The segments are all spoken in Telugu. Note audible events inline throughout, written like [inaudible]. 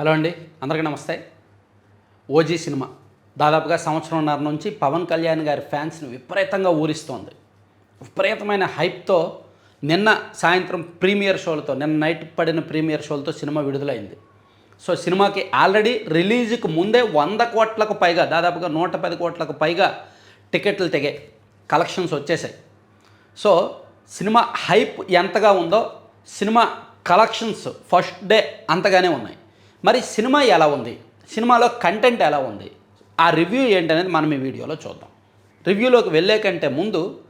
హలో అండి అందరికీ నమస్తే. ఓజీ సినిమా. దాదాపుగా సంవత్సరంన్నర నుంచి పవన్ కళ్యాణ్ గారి ఫ్యాన్స్ని విపరీతంగా ఊరిస్తోంది. విపరీతమైన హైప్తో నిన్న సాయంత్రం ప్రీమియర్ షోలతో నిన్న నైట్ పడిన ప్రీమియర్ షోలతో సినిమా విడుదలైంది. సో సినిమాకి ఆల్రెడీ రిలీజ్కి ముందే వంద కోట్లకు పైగా దాదాపుగా నూట పది కోట్లకు పైగా టికెట్లు తెగే కలెక్షన్స్ వచ్చేసాయి. సో సినిమా హైప్ ఎంతగా ఉందో సినిమా కలెక్షన్స్ ఫస్ట్ డే అంతగానే ఉన్నాయి. మరి సినిమా ఎలా ఉంది? సినిమాలో కంటెంట్ ఎలా ఉంది? ఆ రివ్యూ ఏంటనేది మనం ఈ వీడియోలో చూద్దాం. రివ్యూలోకి వెళ్ళే కంటే ముందు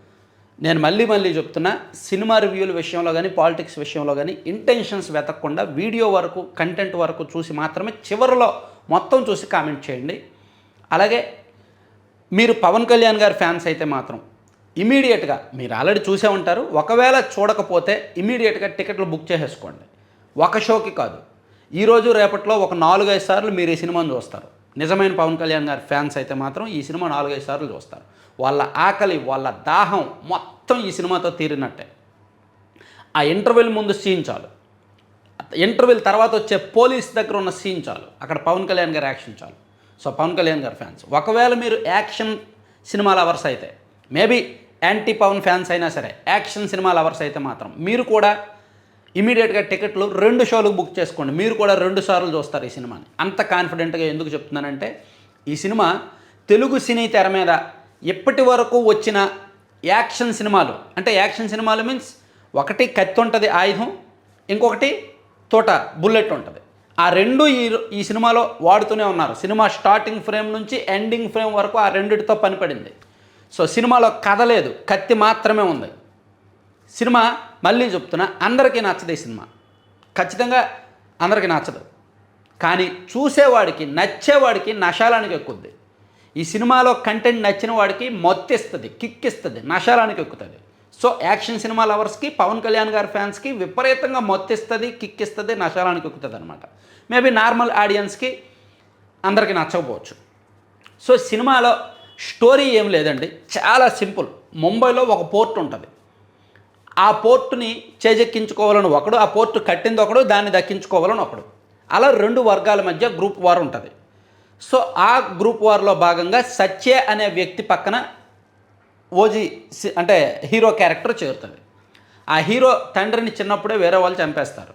నేను మళ్ళీ మళ్ళీ చెప్తున్నా సినిమా రివ్యూల విషయంలో కానీ పాలిటిక్స్ విషయంలో కానీ ఇంటెన్షన్స్ వెతకకుండా వీడియో వరకు కంటెంట్ వరకు చూసి మాత్రమే చివరిలో మొత్తం చూసి కామెంట్ చేయండి. అలాగే మీరు పవన్ కళ్యాణ్ గారి ఫ్యాన్స్ అయితే మాత్రం ఇమీడియట్గా మీరు ఆల్రెడీ చూసే ఉంటారు. ఒకవేళ చూడకపోతే ఇమీడియట్గా టికెట్లు బుక్ చేసేసుకోండి. ఒక షోకి కాదు. ఈరోజు రేపట్లో ఒక నాలుగైదు సార్లు మీరు ఈ సినిమాను చూస్తారు. నిజమైన పవన్ కళ్యాణ్ గారి ఫ్యాన్స్ అయితే మాత్రం ఈ సినిమా నాలుగైదు సార్లు చూస్తారు. వాళ్ళ ఆకలి వాళ్ళ దాహం మొత్తం ఈ సినిమాతో తీరినట్టే. ఆ ఇంటర్వెల్ ముందు సీన్ చాలు. ఇంటర్వెల్ తర్వాత వచ్చే పోలీస్ దగ్గర ఉన్న సీన్ చాలు. అక్కడ పవన్ కళ్యాణ్ గారి యాక్షన్ చాలు. సో పవన్ కళ్యాణ్ గారి ఫ్యాన్స్. ఒకవేళ మీరు యాక్షన్ సినిమా లవర్స్ అయితే మేబీ యాంటీ పవన్ ఫ్యాన్స్ అయినా సరే యాక్షన్ సినిమా లవర్స్ అయితే మాత్రం మీరు కూడా ఇమీడియట్గా టికెట్లు రెండు షోలకు బుక్ చేసుకోండి. మీరు కూడా రెండు సార్లు చూస్తారు ఈ సినిమాని. అంత కాన్ఫిడెంట్గా ఎందుకు చెప్తున్నానంటే ఈ సినిమా తెలుగు సినీ తెర మీద ఇప్పటి వరకు వచ్చిన యాక్షన్ సినిమాలు. అంటే యాక్షన్ సినిమాలు మీన్స్ ఒకటి కత్తి ఉంటుంది ఆయుధం ఇంకొకటి తోట బుల్లెట్ ఉంటుంది. ఆ రెండు ఈ ఈ సినిమాలో వాడుతూనే ఉన్నారు. సినిమా స్టార్టింగ్ ఫ్రేమ్ నుంచి ఎండింగ్ ఫ్రేమ్ వరకు ఆ రెండిటితో పనిపడింది. సో సినిమాలో కథ లేదు కత్తి మాత్రమే ఉంది. సినిమా మళ్ళీ చెప్తున్నా అందరికీ నచ్చదు ఈ సినిమా. ఖచ్చితంగా అందరికీ నచ్చదు. కానీ చూసేవాడికి నచ్చేవాడికి నశాలానికి ఎక్కుద్ది. ఈ సినిమాలో కంటెంట్ నచ్చిన వాడికి మొత్తిస్తుంది కిక్ ఇస్తుంది నశాలానికి ఎక్కుతుంది. సో యాక్షన్ సినిమా లవర్స్కి పవన్ కళ్యాణ్ గారి ఫ్యాన్స్కి విపరీతంగా మొత్తిస్తుంది కిక్ ఇస్తుంది నశాలానికి ఎక్కుతుంది అనమాట మేబీ నార్మల్ ఆడియన్స్కి అందరికీ నచ్చకపోవచ్చు. సో సినిమాలో స్టోరీ ఏం లేదండి. చాలా సింపుల్. ముంబైలో ఒక పోర్ట్ ఉంటుంది. ఆ పోర్టుని చేజెక్కించుకోవాలని ఒకడు ఆ పోర్టు కట్టింది ఒకడు దాన్ని దక్కించుకోవాలని ఒకడు. అలా రెండు వర్గాల మధ్య గ్రూప్ వార్ ఉంటుంది. సో ఆ గ్రూప్ వార్లో భాగంగా సత్యే అనే వ్యక్తి పక్కన ఓజీ సి- అంటే హీరో క్యారెక్టర్ చేరుతుంది. ఆ హీరో తండ్రిని చిన్నప్పుడే వేరే వాళ్ళు చంపేస్తారు.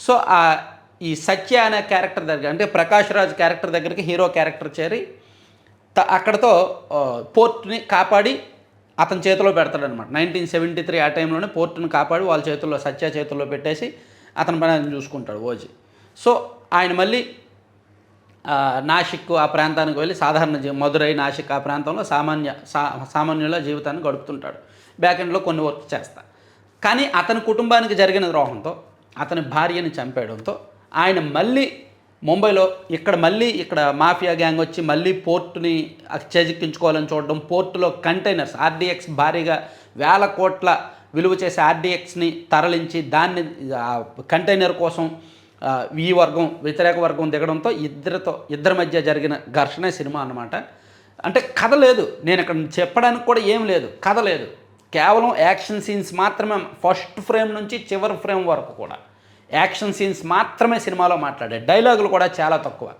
సో ఆ ఈ సత్య అనే క్యారెక్టర్ దగ్గర అంటే ప్రకాష్ రాజ్ క్యారెక్టర్ దగ్గరికి హీరో క్యారెక్టర్ చేరి త- అక్కడతో పోర్ట్ని కాపాడి అతని చేతిలో పెడతాడనమాట నైన్టీన్ సెవెంటీ త్రీ ఆ టైంలోనే పోర్టును కాపాడి వాళ్ళ చేతుల్లో సత్య చేతుల్లో పెట్టేసి అతని పని ఆయన చూసుకుంటాడు ఓజీ. సో ఆయన మళ్ళీ నాసిక్ ఆ ప్రాంతానికి వెళ్ళి సాధారణ జీ మధురై నాసిక్ ఆ ప్రాంతంలో సామాన్య సా సామాన్యుల జీవితాన్ని గడుపుతుంటాడు. బ్యాక్ ఎండ్లో కొన్ని వర్క్ చేస్తా. కానీ అతని కుటుంబానికి జరిగిన ద్రోహంతో అతని భార్యని చంపేయడంతో ఆయన మళ్ళీ ముంబైలో ఇక్కడ మళ్ళీ ఇక్కడ మాఫియా గ్యాంగ్ వచ్చి మళ్ళీ పోర్టుని చేజిక్కించుకోవాలని చూడడం పోర్టులో కంటైనర్స్ ఆర్డీఎక్స్ భారీగా వేల కోట్ల విలువ చేసే ఆర్డీఎక్స్ని తరలించి దాన్ని కంటైనర్ కోసం ఈ వర్గం వ్యతిరేక వర్గం దిగడంతో ఇద్దరితో ఇద్దరి మధ్య జరిగిన ఘర్షణే సినిమా అన్నమాట. అంటే కథ లేదు. నేను ఇక్కడ చెప్పడానికి కూడా ఏం లేదు. కథ లేదు. కేవలం యాక్షన్ సీన్స్ మాత్రమే ఫస్ట్ ఫ్రేమ్ నుంచి చివరి ఫ్రేమ్ వరకు కూడా. యాక్షన్ సీన్స్ మాత్రమే సినిమాలో మాట్లాడే. డైలాగులు కూడా చాలా తక్కువ.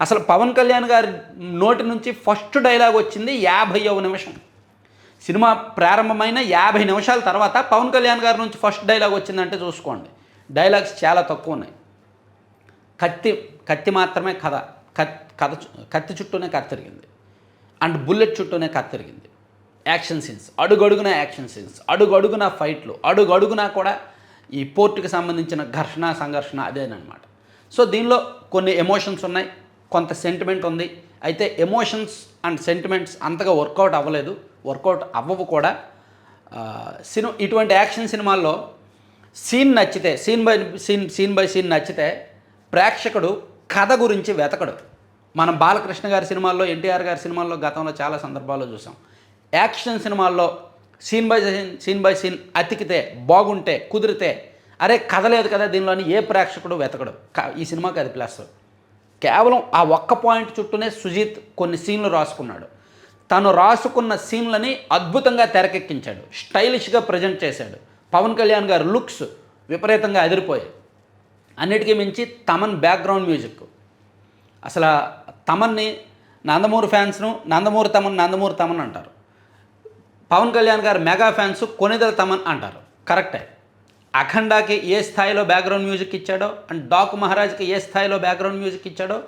అసలు పవన్ కళ్యాణ్ గారి నోటి నుంచి ఫస్ట్ డైలాగ్ వచ్చింది యాభైవ నిమిషం. సినిమా ప్రారంభమైన యాభై నిమిషాల తర్వాత పవన్ కళ్యాణ్ గారి నుంచి ఫస్ట్ డైలాగ్ వచ్చిందంటే చూసుకోండి. డైలాగ్స్ చాలా తక్కువ ఉన్నాయి. కత్తి కత్తి మాత్రమే కథ. కథ కత్తి చుట్టూనే కథ తిరిగింది. అండ్ బుల్లెట్ చుట్టూనే కథ తిరిగింది. యాక్షన్ సీన్స్ అడుగడుగున యాక్షన్ సీన్స్ అడుగడుగున ఫైట్లు అడుగడుగునా కూడా ఈ పోర్టుకి సంబంధించిన ఘర్షణ సంఘర్షణ అదేనమాట సో దీనిలో కొన్ని ఎమోషన్స్ ఉన్నాయి కొంత సెంటిమెంట్ ఉంది. అయితే ఎమోషన్స్ అండ్ సెంటిమెంట్స్ అంతగా వర్కౌట్ అవ్వలేదు. వర్కౌట్ అవ్వవు కూడా. సినిమా ఇటువంటి యాక్షన్ సినిమాల్లో సీన్ నచ్చితే scene by scene scene by scene నచ్చితే ప్రేక్షకుడు కథ గురించి వెతకడు. మనం బాలకృష్ణ గారి సినిమాల్లో ఎన్టీఆర్ గారి సినిమాల్లో గతంలో చాలా సందర్భాల్లో చూసాం. యాక్షన్ సినిమాల్లో scene by scene scene by scene అతికితే బాగుంటే కుదిరితే అరే కదలేదు కదా దీనిలోని ఏ ప్రేక్షకుడు వెతకడు. కా- ఈ సినిమాకి అది ప్లస్. కేవలం ఆ ఒక్క పాయింట్ చుట్టూనే సుజీత్ కొన్ని సీన్లు రాసుకున్నాడు. తను రాసుకున్న సీన్లని అద్భుతంగా తెరకెక్కించాడు. స్టైలిష్గా ప్రజెంట్ చేశాడు. పవన్ కళ్యాణ్ గారు లుక్స్ విపరీతంగా అదిరిపోయాయి. అన్నిటికీ మించి తమన్ బ్యాక్గ్రౌండ్ మ్యూజిక్. అసలు తమన్ని నందమూరి ఫ్యాన్స్ను నందమూరి తమన్ నందమూరి తమన్ అంటారు. పవన్ కళ్యాణ్ గారు మెగా ఫ్యాన్స్ కొనిదల తమన్ అంటారు. కరెక్టే. అఖండాకి ఏ స్థాయిలో బ్యాక్గ్రౌండ్ మ్యూజిక్ ఇచ్చాడో అండ్ డాకు మహారాజ్కి ఏ స్థాయిలో బ్యాక్గ్రౌండ్ మ్యూజిక్ ఇచ్చాడో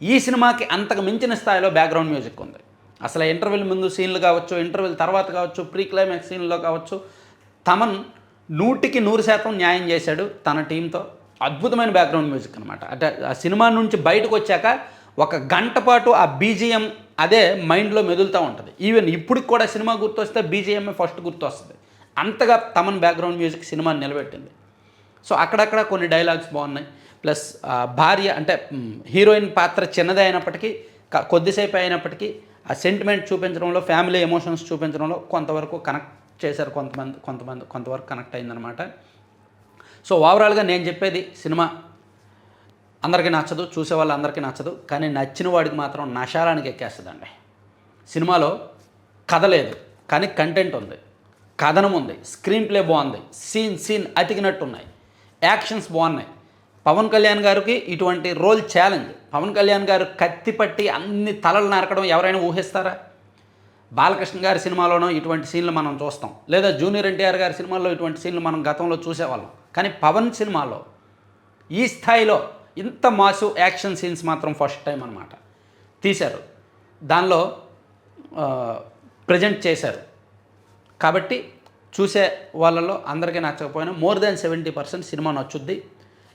ఈ సినిమాకి అంతకు మించిన స్థాయిలో బ్యాక్గ్రౌండ్ మ్యూజిక్ ఉంది. అసలు ఇంటర్వెల్ ముందు సీన్లు కావచ్చు ఇంటర్వెల్ తర్వాత కావచ్చు ప్రీ క్లైమాక్స్ సీన్లో కావచ్చు తమన్ నూటికి నూరు శాతం న్యాయం చేశాడు తన టీంతో అద్భుతమైన బ్యాక్గ్రౌండ్ మ్యూజిక్ అనమాట అంటే ఆ సినిమా నుంచి బయటకు వచ్చాక ఒక గంట పాటు ఆ బీజిఎం అదే మైండ్లో మెదులుతూ ఉంటుంది. ఈవెన్ ఇప్పటికి కూడా సినిమా గుర్తొస్తే బీజిఎంఏ ఫస్ట్ గుర్తొస్తుంది. అంతగా తమన్ బ్యాక్గ్రౌండ్ మ్యూజిక్ సినిమాని నిలబెట్టింది. సో అక్కడక్కడ కొన్ని డైలాగ్స్ బాగున్నాయి. ప్లస్ భార్య అంటే హీరోయిన్ పాత్ర చిన్నదే అయినప్పటికీ కొద్దిసేపు అయినప్పటికీ ఆ సెంటిమెంట్ చూపించడంలో ఫ్యామిలీ ఎమోషన్స్ చూపించడంలో కొంతవరకు కనెక్ట్ చేశారు కొంతమంది కొంతమంది కొంతవరకు కనెక్ట్ అయిందనమాట సో ఓవరాల్గా నేను చెప్పేది సినిమా అందరికీ నచ్చదు చూసే వాళ్ళందరికీ నచ్చదు కానీ నచ్చిన వాడికి మాత్రం నశాలానికి ఎక్కేస్తుందండి. సినిమాలో కథ లేదు కానీ కంటెంట్ ఉంది కథనం ఉంది స్క్రీన్ ప్లే బాగుంది సీన్ సీన్ అతికినట్టు ఉన్నాయి యాక్షన్స్ బాగున్నాయి. పవన్ కళ్యాణ్ గారికి ఇటువంటి రోల్ ఛాలెంజ్ పవన్ కళ్యాణ్ గారు కత్తి పట్టి అన్ని తలలు నరకడం ఎవరైనా ఊహిస్తారా? బాలకృష్ణ గారి సినిమాలోనో ఇటువంటి సీన్లు మనం చూస్తాం. లేదా జూనియర్ ఎన్టీఆర్ గారి సినిమాల్లో ఇటువంటి సీన్లు మనం గతంలో చూసేవాళ్ళం. కానీ పవన్ సినిమాలో ఈ స్థాయిలో ఇంత మాసు యాక్షన్ సీన్స్ మాత్రం ఫస్ట్ టైం అనమాట తీశారు. దానిలో ప్రజెంట్ చేశారు. కాబట్టి చూసే వాళ్ళలో అందరికీ నచ్చకపోయినా more than seventy percent cinema నచ్చుద్ది.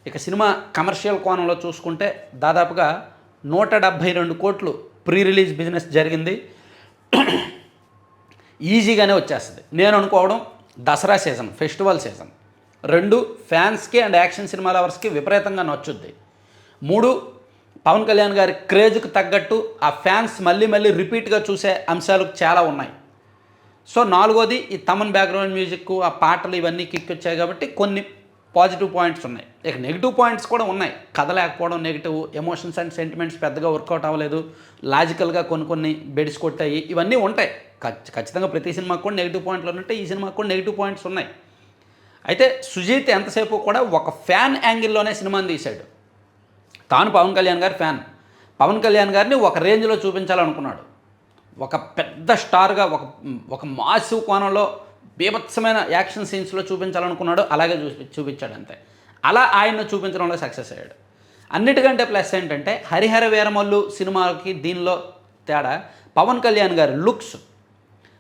ఇక సినిమా కమర్షియల్ కోణంలో చూసుకుంటే దాదాపుగా నూట డెబ్భై రెండు కోట్లు ప్రీ రిలీజ్ బిజినెస్ జరిగింది. ఈజీగానే వచ్చేస్తుంది. నేను అనుకోవడం దసరా సీజన్ ఫెస్టివల్ సీజన్. రెండు ఫ్యాన్స్కి అండ్ యాక్షన్ సినిమా లవర్స్కి విపరీతంగా నచ్చుద్ది. మూడు పవన్ కళ్యాణ్ గారి క్రేజ్కు తగ్గట్టు ఆ ఫ్యాన్స్ మళ్ళీ మళ్ళీ రిపీట్గా చూసే అంశాలు చాలా ఉన్నాయి. సో నాలుగోది ఈ తమన్ బ్యాక్గ్రౌండ్ మ్యూజిక్ ఆ పాటలు ఇవన్నీ కిక్ వచ్చాయి కాబట్టి కొన్ని పాజిటివ్ పాయింట్స్ ఉన్నాయి. ఇక నెగిటివ్ పాయింట్స్ కూడా ఉన్నాయి. కథ లేకపోవడం నెగిటివ్ ఎమోషన్స్ అండ్ సెంటిమెంట్స్ పెద్దగా వర్కౌట్ అవ్వలేదు. లాజికల్గా కొన్ని కొన్ని బెడిస్ కొట్టాయి. ఇవన్నీ ఉంటాయి. ఖచ్- ఖచ్చితంగా ప్రతి సినిమాకు కూడా నెగిటివ్ పాయింట్లు ఉన్నట్టే ఈ సినిమాకు కూడా నెగిటివ్ పాయింట్స్ ఉన్నాయి. అయితే సుజీత్ ఎంతసేపు కూడా ఒక ఫ్యాన్ యాంగిల్లోనే సినిమాని తీశాడు. తాను పవన్ కళ్యాణ్ గారి ఫ్యాన్. పవన్ కళ్యాణ్ గారిని ఒక రేంజ్లో చూపించాలనుకున్నాడు. ఒక పెద్ద స్టార్గా ఒక ఒక మాసివ్ కోణంలో బీభత్సమైన యాక్షన్ సీన్స్లో చూపించాలనుకున్నాడు. అలాగే చూపి చూపించాడు అంతే అలా ఆయన్ను చూపించడంలో సక్సెస్ అయ్యాడు. అన్నిటికంటే ప్లస్ ఏంటంటే హరిహర వీరమల్లు సినిమాకి దీనిలో తేడా పవన్ కళ్యాణ్ గారి లుక్స్.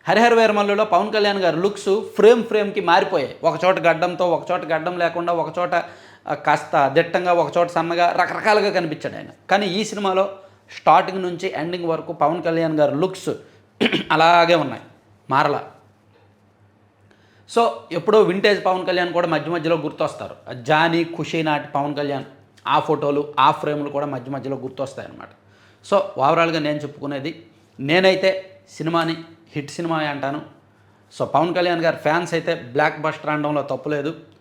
హరిహర వీరమల్లులో పవన్ కళ్యాణ్ గారి లుక్స్ ఫ్రేమ్ ఫ్రేమ్కి మారిపోయాయి. ఒక చోట గడ్డంతో ఒక చోట గడ్డం లేకుండా ఒక చోట కాస్త దిట్టంగా ఒక చోట సన్నగా రకరకాలుగా కనిపించాడు ఆయన. కానీ ఈ సినిమాలో స్టార్టింగ్ నుంచి ఎండింగ్ వరకు పవన్ కళ్యాణ్ గారు లుక్స్ [clears throat] అలాగే ఉన్నాయి. మారలా. సో ఎప్పుడో వింటేజ్ పవన్ కళ్యాణ్ కూడా మధ్య మధ్యలో గుర్తొస్తారు. జానీ ఖుషీ నాటి పవన్ కళ్యాణ్ ఆ ఫోటోలు ఆ ఫ్రేమ్లు కూడా మధ్య మధ్యలో గుర్తొస్తాయి అన్నమాట సో ఓవరాల్గా నేను చెప్పుకునేది నేనైతే సినిమాని హిట్ సినిమా అంటాను. సో పవన్ కళ్యాణ్ గారి ఫ్యాన్స్ అయితే బ్లాక్ బస్టర్ అనడంలో తప్పులేదు.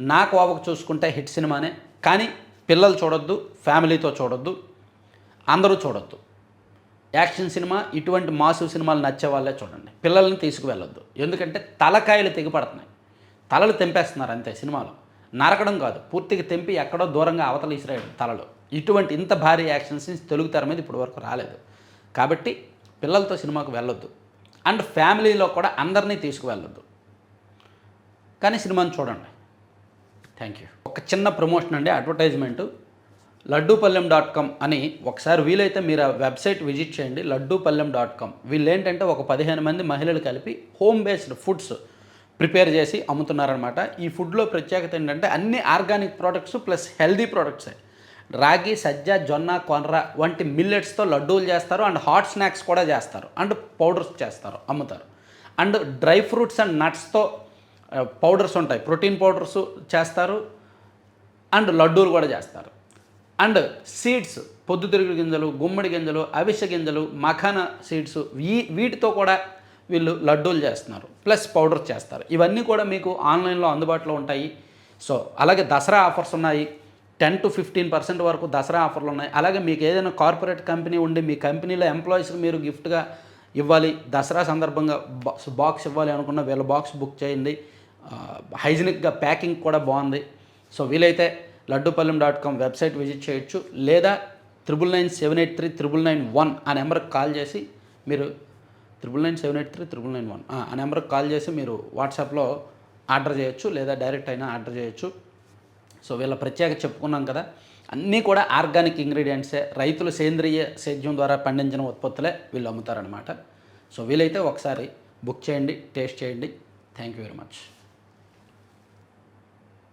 నా కోవకు చూసుకుంటే హిట్ సినిమానే. కానీ పిల్లలు చూడొద్దు ఫ్యామిలీతో చూడొద్దు అందరూ చూడొద్దు. యాక్షన్ సినిమా ఇటువంటి మాసు సినిమాలు నచ్చే వాళ్ళే చూడండి. పిల్లల్ని తీసుకువెళ్ళొద్దు. ఎందుకంటే తలకాయలు తెగిపడుతున్నాయి. తలలు తెంపేస్తున్నారు అంతే సినిమాలో. నరకడం కాదు. పూర్తిగా తెంపి ఎక్కడో దూరంగా అవతల ఇసిరాయడం తలలు. ఇటువంటి ఇంత భారీ యాక్షన్ సీన్స్ తెలుగు తెర మీద ఇప్పటి వరకు రాలేదు. కాబట్టి పిల్లలతో సినిమాకు వెళ్ళొద్దు. అండ్ ఫ్యామిలీలో కూడా అందరినీ తీసుకువెళ్ళొద్దు. కానీ సినిమాని చూడండి. థ్యాంక్ యూ ఒక చిన్న ప్రమోషన్ అండి అడ్వర్టైజ్మెంటు లడ్డూపల్లెం డాట్ కామ్ అని ఒకసారి వీలైతే మీరు ఆ వెబ్సైట్ విజిట్ చేయండి లడ్డూపల్లెం డాట్ కామ్ వీళ్ళు ఏంటంటే ఒక పదిహేను మంది మహిళలు కలిపి హోమ్ బేస్డ్ ఫుడ్స్ ప్రిపేర్ చేసి అమ్ముతున్నారనమాట ఈ ఫుడ్లో ప్రత్యేకత ఏంటంటే అన్ని ఆర్గానిక్ ప్రోడక్ట్స్ ప్లస్ హెల్దీ ప్రోడక్ట్సే రాగి సజ్జ జొన్న కొనర వంటి మిల్లెట్స్తో లడ్డూలు చేస్తారు అండ్ హాట్ స్నాక్స్ కూడా చేస్తారు అండ్ పౌడర్స్ చేస్తారు అమ్ముతారు. అండ్ డ్రై ఫ్రూట్స్ అండ్ నట్స్తో పౌడర్స్ ఉంటాయి. ప్రోటీన్ పౌడర్స్ చేస్తారు. అండ్ లడ్డూలు కూడా చేస్తారు. అండ్ సీడ్స్ పొద్దుతిరుగుడు గింజలు గుమ్మడి గింజలు అవిసె గింజలు మఖాన సీడ్స్ వీ వీటితో కూడా వీళ్ళు లడ్డూలు చేస్తున్నారు. ప్లస్ పౌడర్ చేస్తారు. ఇవన్నీ కూడా మీకు ఆన్లైన్లో అందుబాటులో ఉంటాయి. సో అలాగే దసరా ఆఫర్స్ ఉన్నాయి. టెన్ టు ఫిఫ్టీన్ పర్సెంట్ వరకు దసరా ఆఫర్లు ఉన్నాయి. అలాగే మీకు ఏదైనా కార్పొరేట్ కంపెనీ ఉండి మీ కంపెనీలో ఎంప్లాయీస్కి మీరు గిఫ్ట్గా ఇవ్వాలి దసరా సందర్భంగా బాక్స్ బాక్స్ ఇవ్వాలి అనుకున్న వీళ్ళ బాక్స్ బుక్ చేయండి. హైజినిక్గా ప్యాకింగ్ కూడా బాగుంది. సో వీలైతే Laddupallem dot com website visit చేయొచ్చు. లేదా triple nine seven eight three triple nine one ఆ నెంబర్కి కాల్ చేసి మీరు triple nine seven eight three triple nine one ఆ నెంబర్కి కాల్ చేసి మీరు వాట్సాప్లో ఆర్డర్ చేయొచ్చు. లేదా డైరెక్ట్ అయినా ఆర్డర్ చేయొచ్చు. సో వీళ్ళ ప్రత్యేక చెప్పుకున్నాం కదా. అన్నీ కూడా ఆర్గానిక్ ఇంగ్రీడియంట్సే. రైతులు సేంద్రియ సేద్యం ద్వారా పండించిన ఉత్పత్తులే వీళ్ళు అమ్ముతారనమాట సో వీలైతే ఒకసారి బుక్ చేయండి టేస్ట్ చేయండి. Thank you very much.